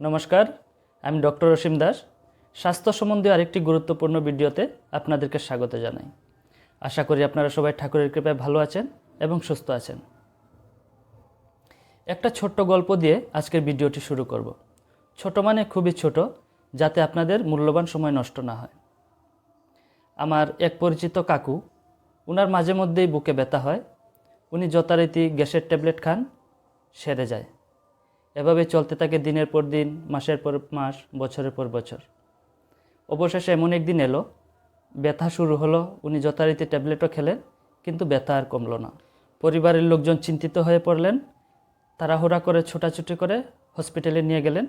নমস্কার, আমি ডক্টর অসীম দাস। স্বাস্থ্য সম্বন্ধীয় আরেকটি গুরুত্বপূর্ণ ভিডিওতে আপনাদেরকে স্বাগত জানাই। আশা করি আপনারা সবাই ঠাকুরের কৃপায় ভালো আছেন এবং সুস্থ আছেন। একটা ছোট্ট গল্প দিয়ে আজকের ভিডিওটি শুরু করব। ছোট মানে খুবই ছোট, যাতে আপনাদের মূল্যবান সময় নষ্ট না হয়। আমার এক পরিচিত কাকু ওনার মাঝে মধ্যেই বুকে ব্যথা হয়। উনি যথারীতি গ্যাসের ট্যাবলেট খান, সেরে যায়। এভাবে চলতে থাকে দিনের পর দিন, মাসের পর মাস, বছরের পর বছর। অবশেষে এমন একদিন এলো, ব্যথা শুরু হলো, উনি যথারীতি ট্যাবলেটও খেলেন, কিন্তু ব্যথা আর কমলো না। পরিবারের লোকজন চিন্তিত হয়ে পড়লেন, তাড়াহুড়া করে, ছোটাছুটি করে হসপিটালে নিয়ে গেলেন।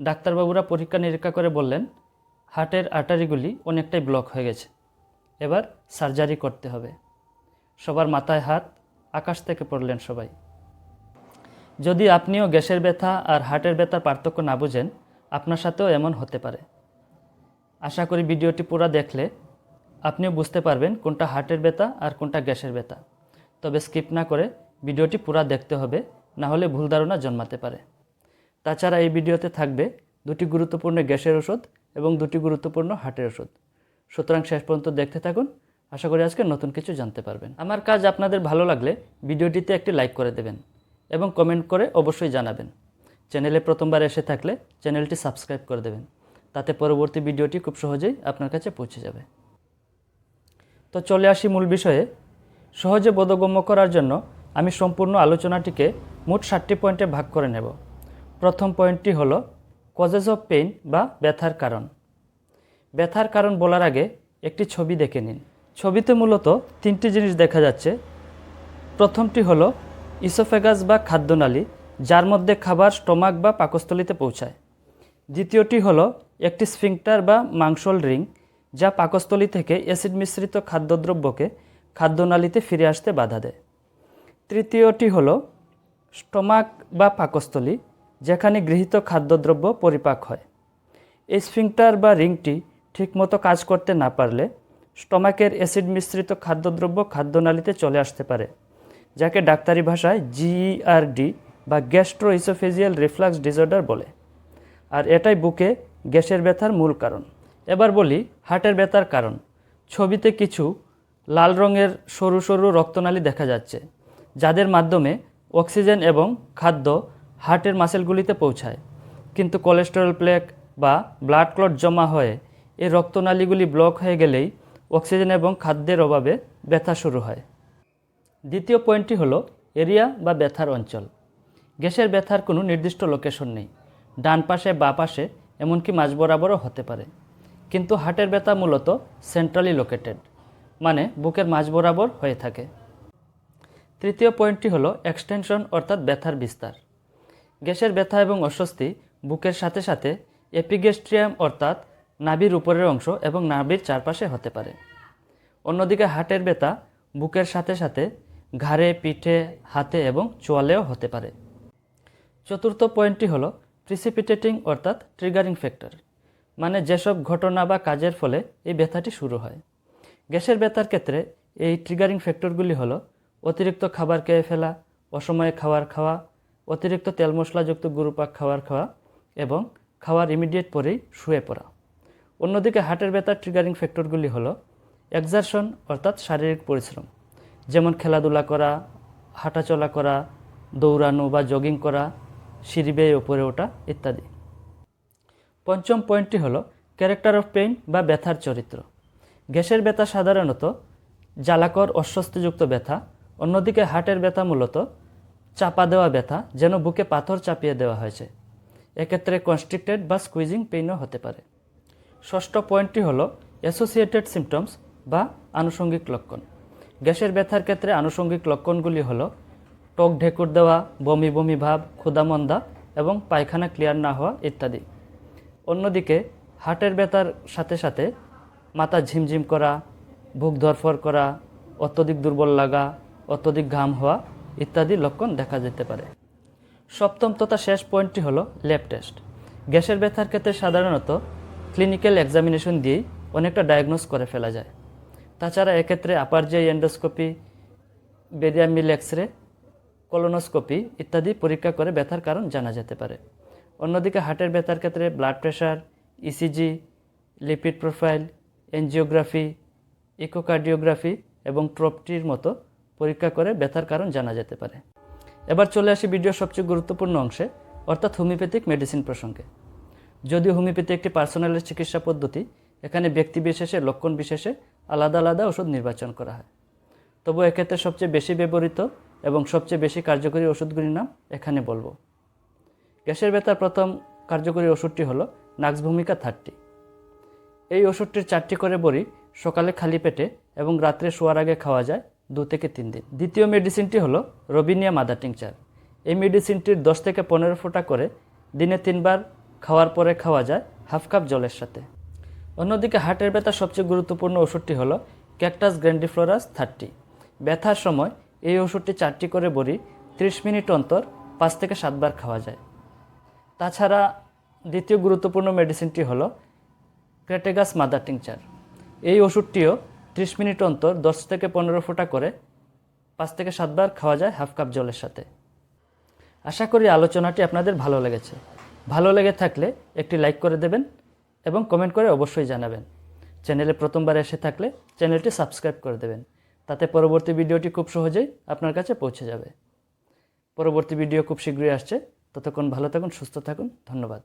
ডাক্তারবাবুরা পরীক্ষা নিরীক্ষা করে বললেন, হার্টের আর্টারিগুলি অনেকটাই ব্লক হয়ে গেছে, এবার সার্জারি করতে হবে। সবার মাথায় হাত, আকাশ থেকে পড়লেন সবাই। যদি আপনিও গ্যাসের ব্যথা আর হার্টের ব্যথার পার্থক্য না বুঝেন, আপনার সাথেও এমন হতে পারে। আশা করি ভিডিওটি পুরো দেখলে আপনিও বুঝতে পারবেন কোনটা হার্টের ব্যথা আর কোনটা গ্যাসের ব্যথা। তবে স্কিপ না করে ভিডিওটি পুরো দেখতে হবে, না হলে ভুল ধারণা জন্মাতে পারে। তাছাড়া এই ভিডিওতে থাকবে দুটি গুরুত্বপূর্ণ গ্যাসের ওষুধ এবং দুটি গুরুত্বপূর্ণ হার্টের ওষুধ। সুতরাং শেষ পর্যন্ত দেখতে থাকুন, আশা করি আজকে নতুন কিছু জানতে পারবেন। আমার কাজ আপনাদের ভালো লাগলে ভিডিওটিতে একটি লাইক করে দেবেন। এবং কমেন্ট করে অবশ্যই জানাবেন। চ্যানেলে প্রথমবার এসে থাকলে চ্যানেলটি সাবস্ক্রাইব করে দেবেন। তাতে পরবর্তী ভিডিওটি খুব সহজেই আপনার কাছে পৌঁছে যাবে। তো চলে আসি মূল বিষয়ে। সহজে বোধগম্য করার জন্য আমি সম্পূর্ণ আলোচনাটিকে মোট ষাটটি পয়েন্টে ভাগ করে নেব। প্রথম পয়েন্টটি হল কজেস অফ পেইন বা ব্যথার কারণ। ব্যথার কারণ বলার আগে একটি ছবি দেখে নিন। ছবিতে মূলত তিনটি জিনিস দেখা যাচ্ছে। প্রথমটি হলো ইসোফেগাস বা খাদ্যনালী, যার মধ্যে খাবার, স্টোমাক বা পাকস্থলিতে পৌঁছায়। দ্বিতীয়টি হলো একটি স্ফিংক্টার বা মাংসল রিং, যা পাকস্থলী থেকে অ্যাসিড মিশ্রিত খাদ্যদ্রব্যকে খাদ্যনালীতে ফিরে আসতে বাধা দেয়। তৃতীয়টি হলো স্টোমাক বা পাকস্থলী, যেখানে গৃহীত খাদ্যদ্রব্য পরিপাক হয়। এই স্ফিংটার বা রিংটি ঠিকমতো কাজ করতে না পারলে স্টোমাকের অ্যাসিড মিশ্রিত খাদ্যদ্রব্য খাদ্যনালীতে চলে আসতে পারে। যাকে ডাক্তারি ভাষায় জিইআরডি বা গ্যাস্ট্রো ইসোফেজিয়াল রিফ্লাক্স ডিসঅর্ডার বলে। আর এটাই বুকে গ্যাসের ব্যথার মূল কারণ। এবার বলি হার্টের ব্যথার কারণ। ছবিতে কিছু লাল রঙের সরু সরু রক্তনালী দেখা যাচ্ছে, যাদের মাধ্যমে অক্সিজেন এবং খাদ্য হার্টের মাসেলগুলিতে পৌঁছায়। কিন্তু কোলেস্টেরল প্লেক বা ব্লাড ক্লট জমা হয়ে এই রক্তনালীগুলি ব্লক হয়ে গেলেই অক্সিজেন এবং খাদ্যের অভাবে ব্যথা শুরু হয়। দ্বিতীয় পয়েন্টটি হলো এরিয়া বা ব্যথার অঞ্চল। গ্যাসের ব্যথার কোনো নির্দিষ্ট লোকেশন নেই। ডান পাশে বা পাশে এমনকি মাঝ বরাবরও হতে পারে। কিন্তু হার্টের ব্যথা মূলত সেন্ট্রালি লোকেটেড মানে বুকের মাঝ বরাবর হয়ে থাকে। তৃতীয় পয়েন্টটি হলো এক্সটেনশন অর্থাৎ ব্যথার বিস্তার। গ্যাসের ব্যথা এবং অস্বস্তি বুকের সাথে সাথে এপিগেস্ট্রিয়াম অর্থাৎ নাভির উপরের অংশ এবং নাভির চারপাশে হতে পারে। অন্যদিকে হার্টের ব্যথা বুকের সাথে সাথে ঘাড়ে, পিঠে, হাতে এবং চোয়ালেও হতে পারে। চতুর্থ পয়েন্টটি হলো প্রিসিপিটেটিং অর্থাৎ ট্রিগারিং ফ্যাক্টর মানে যেসব ঘটনা বা কাজের ফলে এই ব্যথাটি শুরু হয়। গ্যাসের ব্যথার ক্ষেত্রে এই ট্রিগারিং ফ্যাক্টরগুলি হলো অতিরিক্ত খাবার খেয়ে ফেলা, অসময়ে খাবার খাওয়া, অতিরিক্ত তেল মশলাযুক্ত গুরুপাক খাবার খাওয়া এবং খাওয়ার ইমিডিয়েট পরেই শুয়ে পড়া। অন্যদিকে হার্টের ব্যথার ট্রিগারিং ফ্যাক্টরগুলি হলো এক্সারশন অর্থাৎ শারীরিক পরিশ্রম। যেমন খেলাধুলা করা, হাঁটাচলা করা, দৌড়ানো বা জগিং করা, সিঁড়ি বেয়ে ওপরে ওঠা ইত্যাদি। পঞ্চম পয়েন্টটি হলো ক্যারেক্টার অফ পেইন বা ব্যথার চরিত্র। গ্যাসের ব্যথা সাধারণত জ্বালাকর অস্বস্তিযুক্ত ব্যথা, অন্যদিকে হার্টের ব্যথা মূলত চাপা দেওয়া ব্যথা যেন বুকে পাথর চাপিয়ে দেওয়া হয়েছে। এক্ষেত্রে কনস্ট্রিক্টেড বা স্কুইজিং পেইনও হতে পারে। ষষ্ঠ পয়েন্টটি হলো অ্যাসোসিয়েটেড সিমটমস বা আনুষঙ্গিক লক্ষণ। গ্যাসের ব্যথার ক্ষেত্রে আনুষঙ্গিক লক্ষণগুলি হল টক ঢেকুর দেওয়া, বমি বমি ভাব, ক্ষুধামন্দা এবং পায়খানা ক্লিয়ার না হওয়া ইত্যাদি। অন্যদিকে হার্টের ব্যথার সাথে সাথে মাথা ঝিমঝিম করা, বুক ধরফর করা, অত্যধিক দুর্বল লাগা, অত্যধিক ঘাম হওয়া ইত্যাদি লক্ষণ দেখা যেতে পারে। সপ্তম তথা শেষ পয়েন্টটি হলো ল্যাব টেস্ট। গ্যাসের ব্যথার ক্ষেত্রে সাধারণত ক্লিনিক্যাল এক্সামিনেশন দিয়েই অনেকটা ডায়াগনোস করে ফেলা যায়। তাছাড়া এক্ষেত্রে আপার যে endoscopy barium meal X ray colonoscopy ইত্যাদি পরীক্ষা করে ব্যথার কারণ জানা যেতে পারে। অন্যদিকে হার্টের ব্যথার ক্ষেত্রে blood pressure ECG lipid profile angiography echocardiography এবং ট্রপটির মতো পরীক্ষা করে ব্যথার কারণ জানা যেতে পারে। এবার চলে আসি ভিডিওর সবচেয়ে গুরুত্বপূর্ণ অংশে, অর্থাৎ হোমিওপ্যাথিক মেডিসিন প্রসঙ্গে। যদিও হোমিওপ্যাথি একটি পার্সোনালের চিকিৎসা পদ্ধতি, এখানে ব্যক্তি বিশেষে, লক্ষণ বিশেষে আলাদা আলাদা ওষুধ নির্বাচন করা হয়। তবু এক্ষেত্রে সবচেয়ে বেশি ব্যবহৃত এবং সবচেয়ে বেশি কার্যকরী ওষুধগুলির নাম এখানে বলব। গ্যাসের ব্যথার প্রথম কার্যকরী ওষুধটি হলো নাক্স ভূমিকা থার্টি। এই ওষুধটির চারটি করে বড়ি সকালে খালি পেটে এবং রাত্রে শোয়ার আগে খাওয়া যায় দু থেকে তিন দিন। দ্বিতীয় মেডিসিনটি হলো রবিনিয়া মাদার টিংচার। এই মেডিসিনটির দশ থেকে পনেরো ফোঁটা করে দিনে তিনবার খাওয়ার পরে খাওয়া যায় হাফ কাপ জলের সাথে। অন্যদিকে হার্টের ব্যথার সবচেয়ে গুরুত্বপূর্ণ ওষুধটি হল ক্যাকটাস গ্র্যান্ডিফ্লোরাস থার্টি। ব্যথার সময় এই ওষুধটি চারটি করে বড়ি ত্রিশ মিনিট অন্তর পাঁচ থেকে সাতবার খাওয়া যায়। তাছাড়া দ্বিতীয় গুরুত্বপূর্ণ মেডিসিনটি হল ক্রেটেগাস মাদার টিংচার। এই ওষুধটিও ত্রিশ মিনিট অন্তর দশ থেকে পনেরো ফোঁটা করে পাঁচ থেকে সাতবার খাওয়া যায় হাফ কাপ জলের সাথে। আশা করি আলোচনাটি আপনাদের ভালো লেগেছে। ভালো লেগে থাকলে একটি লাইক করে দেবেন। এবং কমেন্ট করে অবশ্যই জানাবেন। চ্যানেলে প্রথমবার এসে থাকলে চ্যানেলটি সাবস্ক্রাইব করে দেবেন। তাতে পরবর্তী ভিডিওটি খুব সহজেই আপনার কাছে পৌঁছে যাবে। পরবর্তী ভিডিও খুব শীঘ্রই আসছে। ততক্ষণ ভালো থাকুন, সুস্থ থাকুন। ধন্যবাদ।